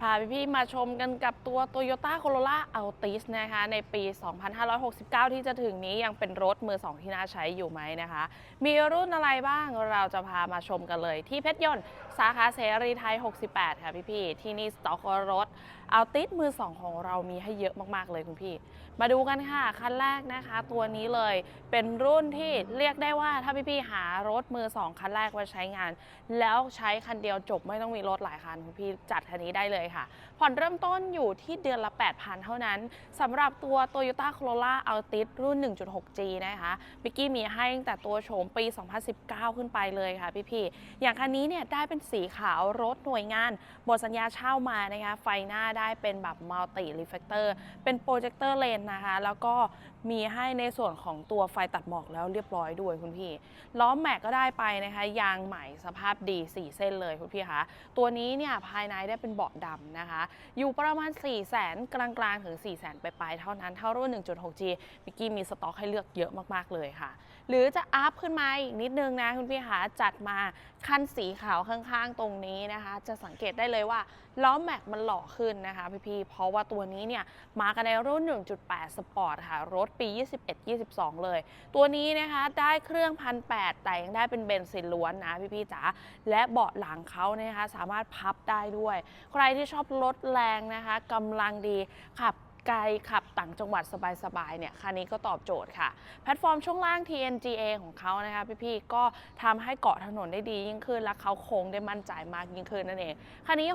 พาพี่ๆมาชมกันกับตัว Toyota Corolla Altis นะคะ ในปี 2569 ที่จะถึงนี้ยังเป็นรถมือสองที่น่าใช้อยู่ไหมนะคะ มีรุ่นอะไรบ้างเราจะพามาชมกันเลย ที่เพชรยนต์สาขาเสรีไทย 68 ค่ะพี่ๆที่นี่สต็อกรถ Altis มือสองของเรามีให้เยอะมากๆเลยคุณพี่ มาดูกันค่ะ คันแรกนะคะ ตัวนี้เลยเป็นรุ่นที่เรียกได้ว่าถ้าพี่ๆหารถมือสองคันแรกมาใช้งาน แล้วใช้คันเดียวจบไม่ต้องมีรถหลายคันคุณพี่จัดคันนี้ได้เลยค่ะ ผ่อนเริ่มต้นอยู่ที่เดือนละ 8,000 เท่านั้นสำหรับตัว Toyota Corolla Altis รุ่น 1.6G นะคะบิกกี้มีให้ตั้งแต่ตัวโฉมปี 2019 ขึ้นไปเลยค่ะพี่ๆอย่างคันนี้เนี่ยได้เป็นสีขาวรถหน่วยงานหมดสัญญาเช่ามานะคะไฟหน้าได้เป็นแบบ Multi Reflector เป็นโปรเจคเตอร์เลนนะคะ แล้วก็มีให้ในส่วนของตัวไฟตัดหมอกแล้วเรียบร้อยด้วยคุณพี่ล้อแม็กก็ได้ไปนะคะ ยางใหม่สภาพดี 4 เส้นเลยคุณพี่คะตัวนี้เนี่ยภายในได้เป็นเบาะดำนะคะ อยู่ประมาณ 4 0 0แสนกลางๆ ถึง 4 0 0แสนไปลายๆเท่านั้น เท่ารุ่น 1.6G มิกกี้มีสต็อกให้เลือกเยอะมากๆเลยค่ะ หรือจะอัพขึ้นมาอีกนิดนึงนะคุณพี่คะจัดมาคันสีขาวข้างๆ ตรงนี้นะคะ จะสังเกตได้เลยว่า ล้อแม็กมันหล่อขึ้นนะคะพี่ๆ เพราะว่าตัวนี้เนี่ยมากันในรุ่น 1.8 สปอร์ตค่ะ รถปี 21-22 เลย ตัวนี้นะคะได้เครื่องพันแแต่ยังได้เป็นเบนซินล้วนนะพี่ๆจ๋า และเบาะหลังเขานะคะสามารถพับได้ด้วย ใครที่ชอบรถแรงนะคะกำลังดีขับ ไกลขับต่างจังหวัดสบายๆเนี่ยคันนี้ก็ตอบโจทย์ค่ะ แพลตฟอร์มช่วงล่าง TNGA ของเขานะคะพี่ๆก็ทำให้เกาะถนนได้ดียิ่งขึ้น และเขาโค้งได้มั่นใจมากยิ่งขึ้นนั่นเอง คันนี้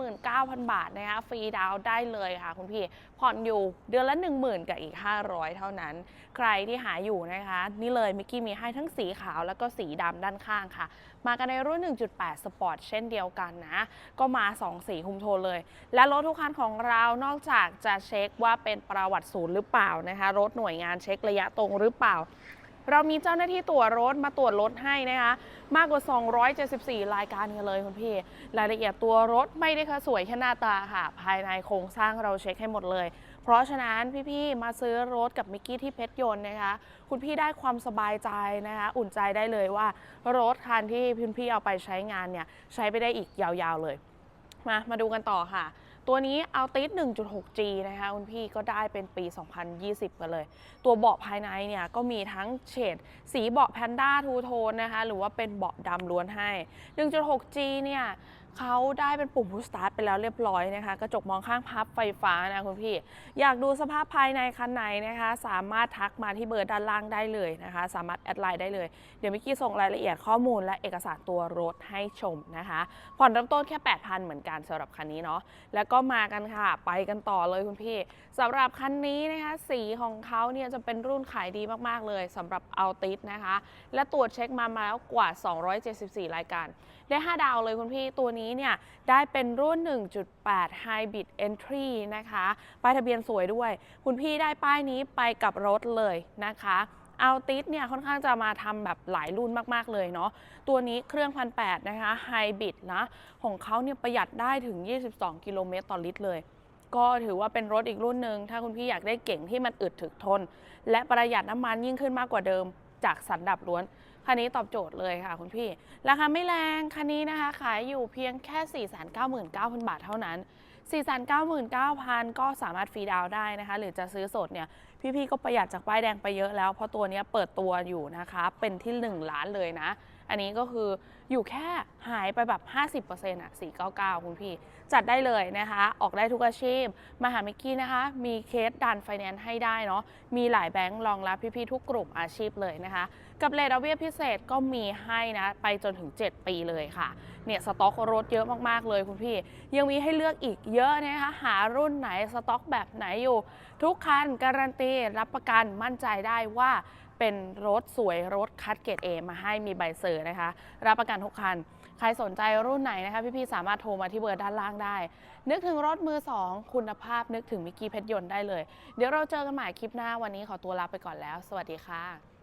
619,000 บาทนะคะฟรีดาวน์ได้เลยค่ะคุณพี่ ผ่อนอยู่เดือนละ 10,000 กับอีก 500 เท่านั้น ใครที่หาอยู่นะคะ นี่เลยมิกกี้มีให้ทั้งสีขาวแล้วก็สีดำด้านข้างค่ะ มากันในรุ่น 1.8 สปอร์ตเช่นเดียวกันนะ ก็มา 2 สีคุมโทนเลย และรถทุกคันของเรานอกจากจะเช็คว่าเป็นประวัติศูนย์หรือเปล่านะคะ รถหน่วยงานเช็คระยะตรงหรือเปล่า เรามีเจ้าหน้าที่ตรวจรถมาตรวจรถให้นะคะ มากกว่า 274 รายการกันเลยคุณพี่ รายละเอียดตัวรถไม่ได้แค่สวยแค่หน้าตาค่ะ ภายในโครงสร้างเราเช็คให้หมดเลยเพราะฉะนั้นพี่ๆ มาซื้อรถกับมิกกี้ที่เพชรยนต์นะคะ คุณพี่ได้ความสบายใจนะคะ อุ่นใจได้เลยว่ารถคันที่พี่พี่เอาไปใช้งานเนี่ย ใช้ไปได้อีกยาวๆเลย มามาดูกันต่อค่ะ ตัวนี้เอาติส 1.6G นะคะคุณพี่ก็ได้เป็นปี 2020 กันเลย ตัวเบาะภายในเนี่ยก็มีทั้งเฉดสีเบาะแพนด้าทูโทนนะคะ หรือว่าเป็นเบาะดำล้วนให้ 1.6G เนี่ย เขาได้เป็นปุ่มพุชสตาร์ทไปแล้วเรียบร้อยนะคะ กระจกมองข้างพับไฟฟ้านะคุณพี่ อยากดูสภาพภายในคันไหนนะคะ สามารถทักมาที่เบอร์ด้านล่างได้เลยนะคะ สามารถแอดไลน์ได้เลย เดี๋ยวมิกกี้ส่งรายละเอียดข้อมูลและเอกสารตัวรถให้ชมนะคะ ผ่อนเริ่มต้นแค่ 8,000 เหมือนกันสำหรับคันนี้เนาะแล้วก็มากันค่ะ ไปกันต่อเลยคุณพี่สำหรับคันนี้นะคะ สีของเขาเนี่ยจะเป็นรุ่นขายดีมากๆเลยสำหรับเอาติสนะคะ และตรวจเช็คมามาแล้วกว่า 274 รายการได้ 5 ดาวเลยคุณพี่ตัวนี้เนี่ยได้เป็นรุ่น 1.8 Hybrid Entry นะคะ ป้ายทะเบียนสวยด้วย คุณพี่ได้ป้ายนี้ไปกับรถเลยนะคะเอาติสเนี่ยค่อนข้างจะมาทำแบบหลายรุ่นมาก ๆ เลยเนาะตัวนี้เครื่องพันแนะคะไฮบริดนะ ของเขาเนี่ยประหยัดได้ถึง 22 กิโลเมตรต่อลิตรเลย ก็ถือว่าเป็นรถอีกรุ่นหนึ่งถ้าคุณพี่อยากได้เก่งที่มันอึดถึกทน และประหยัดน้ำมันยิ่งขึ้นมากกว่าเดิมจากสันดับล้วน คันนี้ตอบโจทย์เลยค่ะคุณพี่ ราคาไม่แรงคันนี้นะคะ ขายอยู่เพียงแค่ 499,000 บาทเท่านั้น 499,000 ก็สามารถฟรีดาวได้นะคะ หรือจะซื้อสดเนี่ย พี่ๆก็ประหยัดจากป้ายแดงไปเยอะแล้ว เพราะตัวนี้เปิดตัวอยู่นะคะ เป็นที่ 1 ล้านเลยนะ อันนี้ก็คืออยู่แค่หายไปแบบ 50%อะ499 คุณพี่ จัดได้เลยนะคะ ออกได้ทุกอาชีพ มาหาเมกกี้นะคะ มีเคสดันไฟแนนซ์ให้ได้เนาะ มีหลายแบงก์รองรับพี่ๆทุกกลุ่มอาชีพเลยนะคะ กับเลทดอกเบี้ยพิเศษก็มีให้นะ ไปจนถึง 7 ปีเลยค่ะ เนี่ยสต็อกรถเยอะมากๆเลยคุณพี่ ยังมีให้เลือกอีกเยอะนะคะ หารุ่นไหนสต็อกแบบไหนอยู่ ทุกคันการันตีรับประกันมั่นใจได้ว่า เป็นรถสวยรถคัดเกรด A มาให้มีใบเซอร์นะคะ รับประกันทุกคัน ใครสนใจรุ่นไหนนะคะ พี่ๆสามารถโทรมาที่เบอร์ด้านล่างได้ นึกถึงรถมือ 2 คุณภาพนึกถึงมิกกี้เพชรยนต์ได้เลย เดี๋ยวเราเจอกันใหม่คลิปหน้าวันนี้ขอตัวลาไปก่อนแล้ว สวัสดีค่ะ